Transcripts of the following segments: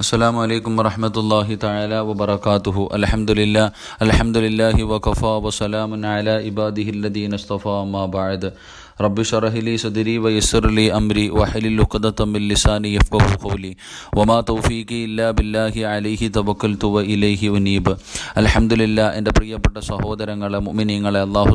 അസ്സാം വലൈക്കും വറഹമത്തല്ലാഹി തല വബർക്കാത്തുഹു അലഹമുല്ല അലഹമുല്ലാഹി വഖഫ വസലാമുൻ അല ഇബാദിഹില്ലദീൻ അസ്തഫ അമ്മാ ബാദ് റബ്ബി ഷറഹിലി സദിരി വയസ്സർലി അമ്രി വഹലി ഉഖദത്തമ്മിൽ ലിസാനി യഫ്കഹു ഖൗലി വമാ തൗഫീഖി ഇല്ലാ ബില്ലാഹി അലൈഹി തബക്കൽ തുവ ഇലൈഹി ഉനീബ്. അലഹമുല്ല എന്റെ പ്രിയപ്പെട്ട സഹോദരങ്ങളെ മുമിനിങ്ങളെ അള്ളാഹു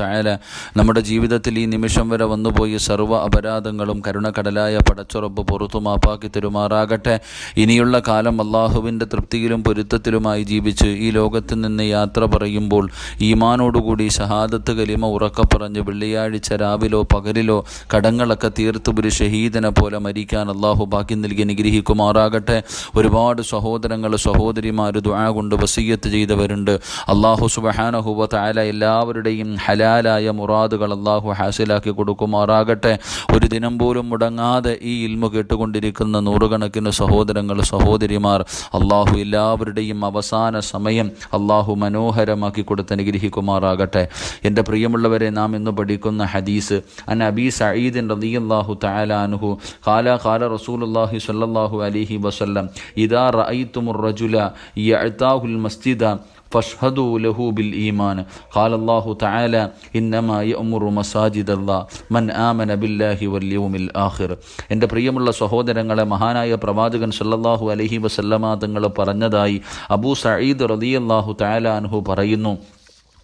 തആല നമ്മുടെ ജീവിതത്തിൽ ഈ നിമിഷം വരെ വന്നുപോയി സർവ അപരാധങ്ങളും കരുണക്കടലായ പടച്ചുറബ് പുറത്തു മാപ്പാക്കി തരുമാറാകട്ടെ. ഇനിയുള്ള കാലം അള്ളാഹുവിന്റെ തൃപ്തിയിലും പൊരുത്തത്തിലുമായി ജീവിച്ച് ഈ ലോകത്ത് നിന്ന് യാത്ര പറയുമ്പോൾ ഈമാനോടുകൂടി ഷഹാദത്ത് കലിമ ഉറക്കപ്പറഞ്ഞ് വെള്ളിയാഴ്ച രാവിലോ പകലിലോ കടങ്ങളൊക്കെ തീർത്തു ഒരു ഷഹീദിനെ പോലെ മരിക്കാൻ അള്ളാഹു ബാക്കി നൽകി അനുഗ്രഹിക്കുമാറാകട്ടെ. ഒരുപാട് സഹോദരങ്ങൾ സഹോദരിമാർ ദുആ കൊണ്ട് വസീയത്ത് ചെയ്തവരുണ്ട്. അള്ളാഹു സുബഹാനഹുബ താല എല്ലാവരുടെയും ഹലാലായ മുറാദുകൾ അള്ളാഹു ഹാസിലാക്കി കൊടുക്കുമാറാകട്ടെ. ഒരു ദിനം പോലും മുടങ്ങാതെ ഈ ഇൽമു കേട്ടുകൊണ്ടിരിക്കുന്ന നൂറുകണക്കിന് സഹോദരങ്ങൾ സഹോദരിമാർ അള്ളാഹു എല്ലാവരുടെയും അവസാന സമയം അള്ളാഹു മനോഹരമാക്കി കൊടുത്ത് അനുഗ്രഹിക്കുമാറാകട്ടെ. എന്റെ പ്രിയമുള്ളവരെ നാം ഇന്ന് പഠിക്കുന്ന ഹദീസ് അൻ അബി സഈദിൻ റളിയല്ലാഹു തആല അൻഹു ഖാല ഖാല റസൂലുള്ളാഹി സ്വല്ലല്ലാഹു അലൈഹി വസല്ലം ഇദാ റഅയ്തുമുർ റജുല യഅതാഹുൽ മസ്ജിദ فاشهدوا له بالإيمان قال الله تعالى إنما يأمر مساجد الله من آمن بالله واليوم الآخر എൻ്റെ പ്രിയമുള്ള സഹോദരങ്ങളെ മഹാനായ പ്രവാചകൻ സല്ലല്ലാഹു അലൈഹി വസല്ലമ തങ്ങൾ പറഞ്ഞതായി അബൂ സഈദ് റളിയല്ലാഹു തആല അൻഹു പറയുന്നു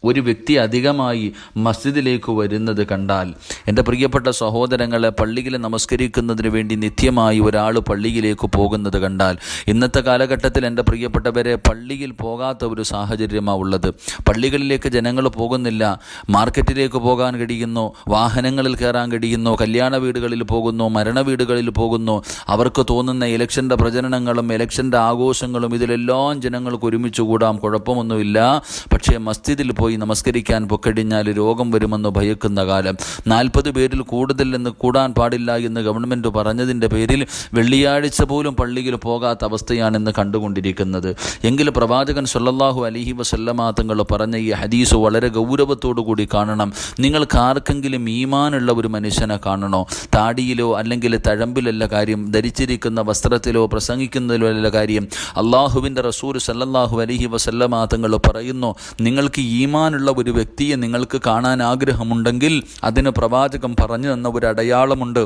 ഒരു വ്യക്തി അധികമായി മസ്ജിദിലേക്ക് വരുന്നത് കണ്ടാൽ എന്റെ പ്രിയപ്പെട്ട സഹോദരങ്ങളെ പള്ളിയിൽ നമസ്കരിക്കുന്നതിന് വേണ്ടി നിത്യമായി ഒരാൾ പള്ളിയിലേക്ക് പോകുന്നത് കണ്ടാൽ ഇന്നത്തെ കാലഘട്ടത്തിൽ എന്റെ പ്രിയപ്പെട്ടവരെ പള്ളിയിൽ പോകാത്ത ഒരു സാഹചര്യമാണ് ഉള്ളത്. പള്ളികളിലേക്ക് ജനങ്ങൾ പോകുന്നില്ല. മാർക്കറ്റിലേക്ക് പോകാൻ കഴിയുന്നു. വാഹനങ്ങളിൽ കയറാൻ കഴിയുന്നു. കല്യാണ വീടുകളിൽ പോകുന്നു. മരണ വീടുകളിൽ പോകുന്നു. അവർക്ക് തോന്നുന്ന ഇലക്ഷന്റെ പ്രചരണങ്ങളും ഇലക്ഷന്റെ ആഘോഷങ്ങളും ഇതിലെല്ലാം ജനങ്ങൾക്ക് ഒരുമിച്ച് കൂടാം. കുഴപ്പമൊന്നുമില്ല. പക്ഷേ മസ്ജിദിൽ പോയി നമസ്കരിക്കാൻ പൊക്കടിഞ്ഞാൽ രോഗം വരുമെന്ന് ഭയക്കുന്ന കാലം. നാൽപ്പത് പേരിൽ കൂടുതൽ എന്ന് കൂടാൻ പാടില്ല എന്ന് ഗവൺമെന്റ് പറഞ്ഞതിന്റെ പേരിൽ വെള്ളിയാഴ്ച പോലും പള്ളിയിൽ പോകാത്ത അവസ്ഥയാണെന്ന് കണ്ടുകൊണ്ടിരിക്കുന്നത്. എങ്കിൽ പ്രവാചകൻ സൊല്ലാഹു അലിഹി വസല്ലമ തങ്ങൾ പറഞ്ഞ ഈ ഹദീസ് വളരെ ഗൗരവത്തോടു കൂടി കാണണം. നിങ്ങൾക്ക് ആർക്കെങ്കിലും ഈമാനുള്ള ഒരു മനുഷ്യനെ കാണണോ? താടിയിലോ അല്ലെങ്കിൽ തഴമ്പിലല്ല കാര്യം. ധരിച്ചിരിക്കുന്ന വസ്ത്രത്തിലോ പ്രസംഗിക്കുന്നതിലോ അല്ല കാര്യം. അള്ളാഹുവിന്റെ റസൂർ സല്ലല്ലാഹു അലൈഹി വസല്ലമ തങ്ങൾ പറയുന്നു നിങ്ങൾക്ക് ഈമാനുള്ള ഒരു വ്യക്തിയെ നിങ്ങൾക്ക് കാണാൻ ആഗ്രഹമുണ്ടെങ്കിൽ അതിന് പ്രവാചകം പറഞ്ഞു തന്ന ഒരു അടയാളമുണ്ട്.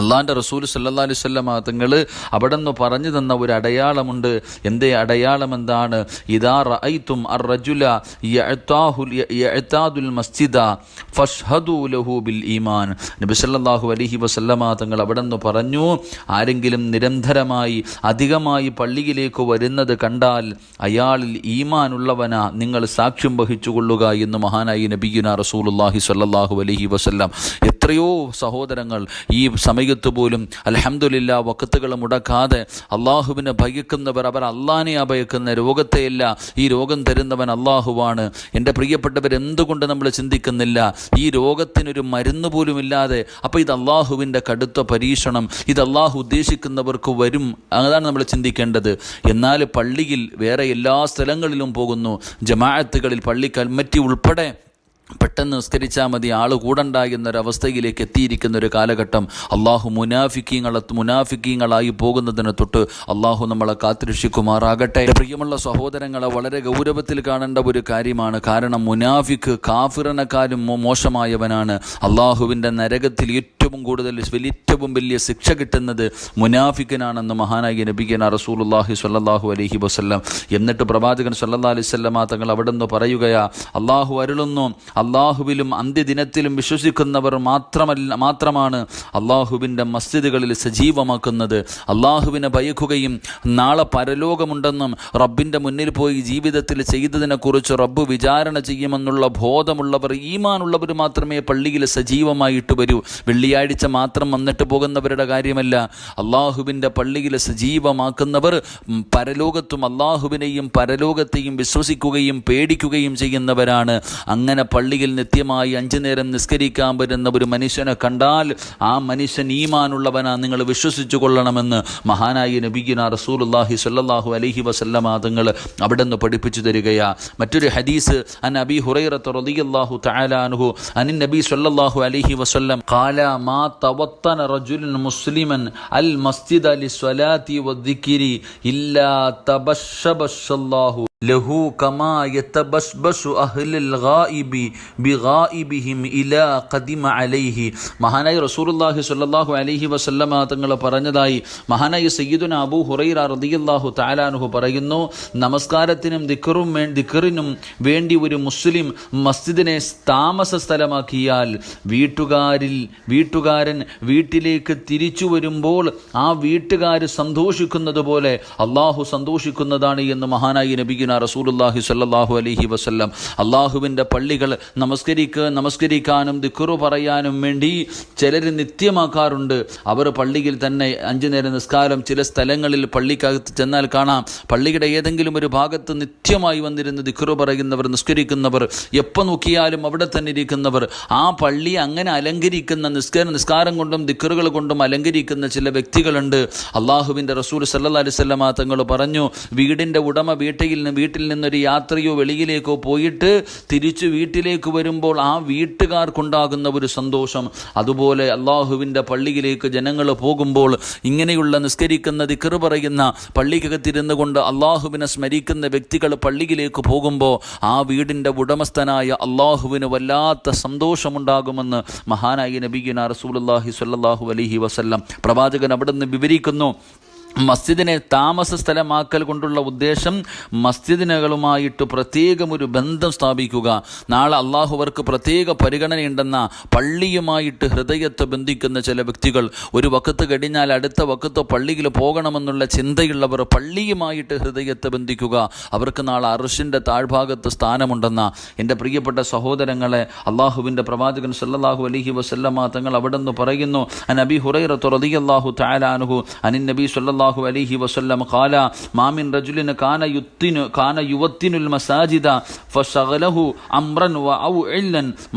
അള്ളാന്റെ റസൂൽ സല്ലാ അലൈഹി സ്വല്ലമ തങ്ങൾ അവിടെ നിന്ന് പറഞ്ഞു തന്ന ഒരു അടയാളമുണ്ട്. എന്റെ അടയാളം എന്താണ്? ഇതാ റഅയ്തും അർ റജുല യഅതാദുൽ മസ്ജിദ ഫഷ്ഹദു ലഹു ബിൽ ഈമാൻ. നബി സല്ലല്ലാഹു അലൈഹി വസല്ലമ തങ്ങൾ അവിടെ നിന്ന് പറഞ്ഞു ആരെങ്കിലും നിരന്തരമായി അധികമായി പള്ളിയിലേക്ക് വരുന്നത് കണ്ടാൽ അയാളിൽ ഈമാനുള്ളവനാ. നിങ്ങൾ സാക്ഷ്യം വഹിച്ചു കൊള്ളുക എന്ന് മഹാനായി നബിയുന റസൂലുള്ളാഹി സല്ലാഹു അലൈഹി വസല്ലം എത്രയോ സഹോദരങ്ങൾ ഈ സമയത്ത് പോലും അലഹമുല്ല വക്കത്തുകൾ മുടക്കാതെ അള്ളാഹുവിനെ ഭയക്കുന്നവർ അവർ അള്ളാഹിനെ അഭയക്കുന്ന രോഗത്തെയല്ല ഈ രോഗം തരുന്നവൻ അള്ളാഹുവാണ്. എന്റെ പ്രിയപ്പെട്ടവർ എന്തുകൊണ്ട് നമ്മൾ ചിന്തിക്കുന്നില്ല? ഈ രോഗത്തിനൊരു മരുന്ന് പോലും ഇല്ലാതെ അപ്പോൾ ഇത് അള്ളാഹുവിന്റെ കടുത്ത പരീക്ഷണം ഇത് അള്ളാഹു ഉദ്ദേശിക്കുന്നവർക്ക് വരും അതാണ് നമ്മൾ ചിന്തിക്കേണ്ടത്. എന്നാൽ പള്ളിയിൽ വേറെ എല്ലാ സ്ഥലങ്ങളിലും പോകുന്നു ജമാഅത്തുകളിൽ പള്ളി കൽമറ്റി ഉൾപ്പെടെ പെട്ടെന്ന് നിസ്കരിച്ചാൽ മതി. ആൾ കൂടണ്ട എന്നൊരവസ്ഥയിലേക്ക് എത്തിയിരിക്കുന്ന ഒരു കാലഘട്ടം അള്ളാഹു മുനാഫിക്കീങ്ങളെ മുനാഫിക്കീങ്ങളായി പോകുന്നതിന് തൊട്ട് അള്ളാഹു നമ്മളെ കാത്തിരക്ഷിക്കുമാറാകട്ടെ. പ്രിയമുള്ള സഹോദരങ്ങളെ വളരെ ഗൗരവത്തിൽ കാണേണ്ട ഒരു കാര്യമാണ്. കാരണം മുനാഫിക്ക് കാഫിറനക്കാരും മോശമായവനാണ്. അള്ളാഹുവിന്റെ നരകത്തിൽ ഏറ്റവും കൂടുതൽ ഏറ്റവും വലിയ ശിക്ഷ കിട്ടുന്നത് മുനാഫിക്കനാണെന്ന് മഹാനായി നബിക്കന റസൂലുല്ലാഹി സ്വല്ലല്ലാഹു അലഹി വസല്ലം. എന്നിട്ട് പ്രവാചകൻ സല്ലാ അലൈഹി വസല്ലമ തങ്ങൾ അവിടെ നിന്ന് പറയുകയാ അള്ളാഹു അരുളുന്നു. അള്ളാഹുവിലും അന്ത്യദിനത്തിലും വിശ്വസിക്കുന്നവർ മാത്രമല്ല മാത്രമാണ് അള്ളാഹുവിന്റെ മസ്ജിദുകളിൽ സജീവമാക്കുന്നത്. അള്ളാഹുവിനെ ഭയക്കുകയും നാളെ പരലോകമുണ്ടെന്നും റബ്ബിന്റെ മുന്നിൽ പോയി ജീവിതത്തിൽ ചെയ്തതിനെക്കുറിച്ച് റബ്ബ് വിചാരണ ചെയ്യുമെന്നുള്ള ബോധമുള്ളവർ ഈമാനുള്ളവർ മാത്രമേ പള്ളിയിൽ സജീവമായിട്ട് വരൂ. വെള്ളിയാഴ്ച മാത്രം വന്നിട്ട് പോകുന്നവരുടെ കാര്യമല്ല. അള്ളാഹുവിന്റെ പള്ളിയിൽ സജീവമാക്കുന്നവർ പരലോകത്തും അള്ളാഹുവിനെയും പരലോകത്തെയും വിശ്വസിക്കുകയും പേടിക്കുകയും ചെയ്യുന്നവരാണ്. അങ്ങനെ പള്ളിയിൽ നിത്യമായി അഞ്ചു നേരം നിസ്കരിക്കാൻ വരുന്ന ഒരു മനുഷ്യനെ കണ്ടാൽ ആ മനുഷ്യൻ ഈമാനുള്ളവനാ നിങ്ങൾ വിശ്വസിച്ചു കൊള്ളണമെന്ന് മഹാനായ നബിഗിന റസൂലുല്ലാഹി സ്വല്ലല്ലാഹു അലൈഹി വസല്ലമാതങ്ങൾ അവിടെ നിന്ന് പഠിപ്പിച്ചു തരികയാ. മറ്റൊരു ഹദീസ് അൻ അബി ഹുറൈറത്ത് റളിയല്ലാഹു തആല അൻഹു അനിൻ നബി സല്ലാഹു അലൈഹി വസല്ലം ഖാല മാ തവത്തന റജുലൻ മുസ്ലിമൻ അൽ മസ്ജിദ് അലി സ്വലാത്തി വദ്ദിക്കിരി ഇല്ലാ തബശബശല്ലാഹു ലഹു കമാ യതബസ്ബസു അഹ്ലൽ ഗായിബി ബിഗായിബിഹിം ഇലാ ഖദിമ അലൈഹി. മഹാനായ റസൂലുള്ളാഹി സ്വല്ലല്ലാഹു അലൈഹി വസല്ലമ തങ്ങൾ പറഞ്ഞതായി മഹാനായ സയ്യിദുന അബൂ ഹുറൈറ റളിയല്ലാഹു തആല അൻഹു പറയുന്നു നമസ്കാരത്തിനും ദിക്റും ദിക്റിനും വേണ്ടി ഒരു മുസ്ലിം മസ്ജിദിനെ താമസ സ്ഥലമാക്കിയാൽ വീട്ടുകാരിൽ വീട്ടുകാരൻ വീട്ടിലേക്ക് തിരിച്ചു വരുമ്പോൾ ആ വീട്ടുകാർ സന്തോഷിക്കുന്നത് പോലെ അള്ളാഹു സന്തോഷിക്കുന്നതാണ് എന്ന് മഹാനായി നബിഗുന റസൂലുല്ലാഹി സ്വല്ലല്ലാഹു അലൈഹി വസല്ലം. അള്ളാഹുവിന്റെ പള്ളികൾ നമസ്കരിക്കുക നമസ്കരിക്കാനും ദിക്കുറു പറയാനും വേണ്ടി ചിലർ നിത്യമാക്കാറുണ്ട്. അവർ പള്ളിയിൽ തന്നെ അഞ്ചു നേരം നിസ്കാരം ചില സ്ഥലങ്ങളിൽ പള്ളിക്കകത്ത് ചെന്നാൽ കാണാം. പള്ളിയുടെ ഏതെങ്കിലും ഒരു ഭാഗത്ത് നിത്യമായി വന്നിരുന്ന് ദിക്കുറു പറയുന്നവർ നിസ്കരിക്കുന്നവർ എപ്പോൾ നോക്കിയാലും അവിടെ തന്നെ ഇരിക്കുന്നവർ ആ പള്ളി അങ്ങനെ അലങ്കരിക്കുന്ന നിസ്കാര നിസ്കാരം കൊണ്ടും ദിക്കറുകൾ കൊണ്ടും അലങ്കരിക്കുന്ന ചില വ്യക്തികളുണ്ട്. അള്ളാഹുവിന്റെ റസൂൽ സല്ലാ അലിസ്വല്ലാ തങ്ങൾ പറഞ്ഞു വീടിന്റെ ഉടമ നിന്ന് വീട്ടിൽ നിന്നൊരു യാത്രയോ വെളിയിലേക്കോ പോയിട്ട് തിരിച്ചു വീട്ടിലേക്ക് വരുമ്പോൾ ആ വീട്ടുകാർക്കുണ്ടാകുന്ന ഒരു സന്തോഷം. അതുപോലെ അള്ളാഹുവിന്റെ പള്ളിയിലേക്ക് ജനങ്ങൾ പോകുമ്പോൾ ഇങ്ങനെയുള്ള നിസ്കരിക്കുന്ന ദിക്കറ് പറയുന്ന പള്ളിക്കകത്തിരുന്ന് കൊണ്ട് അള്ളാഹുവിനെ സ്മരിക്കുന്ന വ്യക്തികൾ പള്ളിയിലേക്ക് പോകുമ്പോൾ ആ വീടിന്റെ ഉടമസ്ഥനായ അള്ളാഹുവിന് വല്ലാത്ത സന്തോഷമുണ്ടാകുമെന്ന് മഹാനായ നബീന റസൂലുള്ളാഹി സല്ലാഹു അലഹി വസല്ലം പ്രവാചകൻ അവിടെ നിന്ന് വിവരിക്കുന്നു. മസ്ജിദിനെ താമസ സ്ഥലമാക്കൽ കൊണ്ടുള്ള ഉദ്ദേശം മസ്ജിദിനകളുമായിട്ട് പ്രത്യേകം ഒരു ബന്ധം സ്ഥാപിക്കുക. നാളെ അള്ളാഹുവർക്ക് പ്രത്യേക പരിഗണനയുണ്ടെന്ന പള്ളിയുമായിട്ട് ഹൃദയത്തെ ബന്ധിക്കുന്ന ചില വ്യക്തികൾ ഒരു വക്കത്ത് കഴിഞ്ഞാൽ അടുത്ത വക്കത്ത് പള്ളിയിൽ പോകണമെന്നുള്ള ചിന്തയുള്ളവർ പള്ളിയുമായിട്ട് ഹൃദയത്തെ ബന്ധിക്കുക. അവർക്ക് നാളെ അർഷിന്റെ താഴ്ഭാഗത്ത് സ്ഥാനമുണ്ടെന്ന എന്റെ പ്രിയപ്പെട്ട സഹോദരങ്ങളെ അള്ളാഹുവിന്റെ പ്രവാചകൻ സല്ലാഹു അലഹി വസല്ലമ തങ്ങൾ അവിടെ നിന്ന് പറയുന്നു അൻ അബി ഹുറൈറത്ത് അള്ളാഹു താലാനുഹു അനിൻ നബി സല്ലല്ലാഹു അലൈഹി വസല്ലം കാല മാമിൻ റജുലിന് കാന യുത്തിനു കാന യുവത്തിനുൽ മസാജിദ ഫശഗലഹു അമ്രൻ വ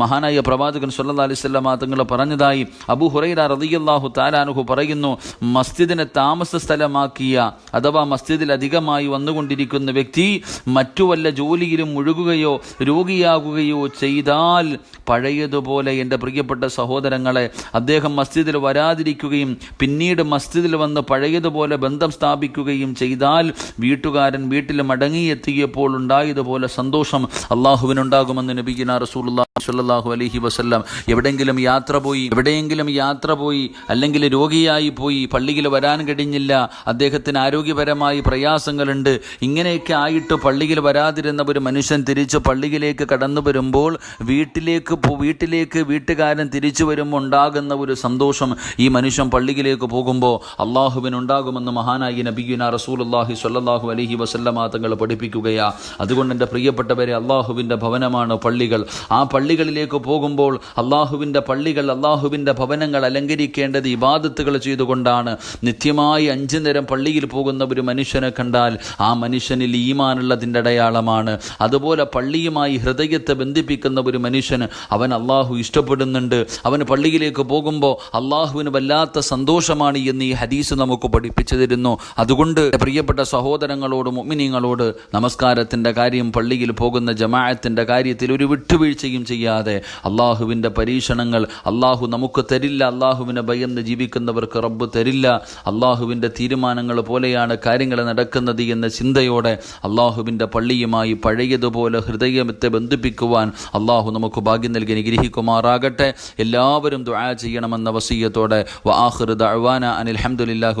മഹാനായ പ്രവാചകൻ സല്ലാ അലൈഹി വസല്ലമ തങ്ങൾ പറഞ്ഞതായി. അബു ഹുറൈറ റളിയല്ലാഹു തആല അൻഹു പറയുന്നു മസ്ജിദിനെ താമസ സ്ഥലമാക്കിയ അഥവാ മസ്ജിദിൽ അധികമായി വന്നുകൊണ്ടിരിക്കുന്ന വ്യക്തി മറ്റു വല്ല ജോലിയിലും മുഴുകുകയോ രോഗിയാകുകയോ ചെയ്താൽ പഴയതുപോലെ എന്റെ പ്രിയപ്പെട്ട സഹോദരങ്ങളെ അദ്ദേഹം മസ്ജിദിൽ വരാതിരിക്കുകയും പിന്നീട് മസ്ജിദിൽ വന്ന് പഴയതുപോലെ ബന്ധം സ്ഥാപിക്കുകയും ചെയ്താൽ വീട്ടുകാരൻ വീട്ടിൽ മടങ്ങിയെത്തിയപ്പോൾ ഉണ്ടായതുപോലെ സന്തോഷം അള്ളാഹുവിനുണ്ടാകുമെന്ന് നബിഗിന റസൂലുള്ളാഹി സ്വല്ലല്ലാഹു അലൈഹി വസല്ലം. എവിടെയെങ്കിലും യാത്ര പോയി എവിടെയെങ്കിലും യാത്ര പോയി അല്ലെങ്കിൽ രോഗിയായി പോയി പള്ളിയിൽ വരാൻ കഴിഞ്ഞില്ല അദ്ദേഹത്തിന് ആരോഗ്യപരമായി പ്രയാസങ്ങളുണ്ട് ഇങ്ങനെയൊക്കെ ആയിട്ട് പള്ളിയിൽ വരാതിരുന്ന ഒരു മനുഷ്യൻ തിരിച്ച് പള്ളിയിലേക്ക് കടന്നു വരുമ്പോൾ വീട്ടിലേക്ക് വീട്ടിലേക്ക് വീട്ടുകാരൻ തിരിച്ചു വരുമ്പോൾ ഉണ്ടാകുന്ന ഒരു സന്തോഷം ഈ മനുഷ്യൻ പള്ളിയിലേക്ക് പോകുമ്പോൾ അള്ളാഹുവിനുണ്ടാകുമെന്ന് മഹാനായി നബിയുന റസൂലുള്ളാഹി സ്വല്ലല്ലാഹു അലഹി വസല്ലമ തങ്ങൾ പഠിപ്പിക്കുകയാ. അതുകൊണ്ട് എന്റെ പ്രിയപ്പെട്ടവരെ അള്ളാഹുവിന്റെ ഭവനമാണ് പള്ളികൾ. ആ പള്ളികളിലേക്ക് പോകുമ്പോൾ അള്ളാഹുവിന്റെ പള്ളികൾ അള്ളാഹുവിന്റെ ഭവനങ്ങൾ അലങ്കരിക്കേണ്ടത് ഇബാദത്തുകൾ ചെയ്തുകൊണ്ടാണ്. നിത്യമായി അഞ്ചു നേരം പള്ളിയിൽ പോകുന്ന ഒരു മനുഷ്യനെ കണ്ടാൽ ആ മനുഷ്യനിൽ ഈമാനുള്ളതിന്റെ അടയാളമാണ്. അതുപോലെ പള്ളിയുമായി ഹൃദയത്തെ ബന്ധിപ്പിക്കുന്ന ഒരു മനുഷ്യന് അവൻ അള്ളാഹു ഇഷ്ടപ്പെടുന്നുണ്ട്. അവൻ പള്ളിയിലേക്ക് പോകുമ്പോൾ അള്ളാഹുവിന് വല്ലാത്ത സന്തോഷമാണ് എന്ന് ഈ ഹദീസ് നമുക്ക് പഠിപ്പിച്ചു തരുന്നു അതുകൊണ്ട് പ്രിയപ്പെട്ട സഹോദരങ്ങളോട് മുഅ്മിനീങ്ങളോട് നമസ്കാരത്തിന്റെ കാര്യം പള്ളിയിൽ പോകുന്ന ജമാഅത്തിന്റെ കാര്യത്തിൽ ഒരു വിട്ടുവീഴ്ചയും ചെയ്യാതെ അള്ളാഹുവിന്റെ പരീക്ഷണങ്ങൾ അള്ളാഹു നമുക്ക് തരില്ല അള്ളാഹുവിനെ ഭയന്ന് ജീവിക്കുന്നവർക്ക് റബ്ബ് തരില്ല അള്ളാഹുവിന്റെ തീരുമാനങ്ങൾ പോലെയാണ് കാര്യങ്ങൾ നടക്കുന്നത് എന്ന ചിന്തയോടെ അള്ളാഹുവിന്റെ പള്ളിയുമായി പഴയതുപോലെ ഹൃദയത്തെ ബന്ധിപ്പിക്കുവാൻ അള്ളാഹു നമുക്ക് ഭാഗ്യം നൽകി അനുഗ്രഹിക്കുമാറാകട്ടെ. എല്ലാവരും ദുആ ചെയ്യണമെന്ന വസീയത്തോടെ വആഖിറു അഴ്വാന അനിൽ ഹംദുലില്ലാഹി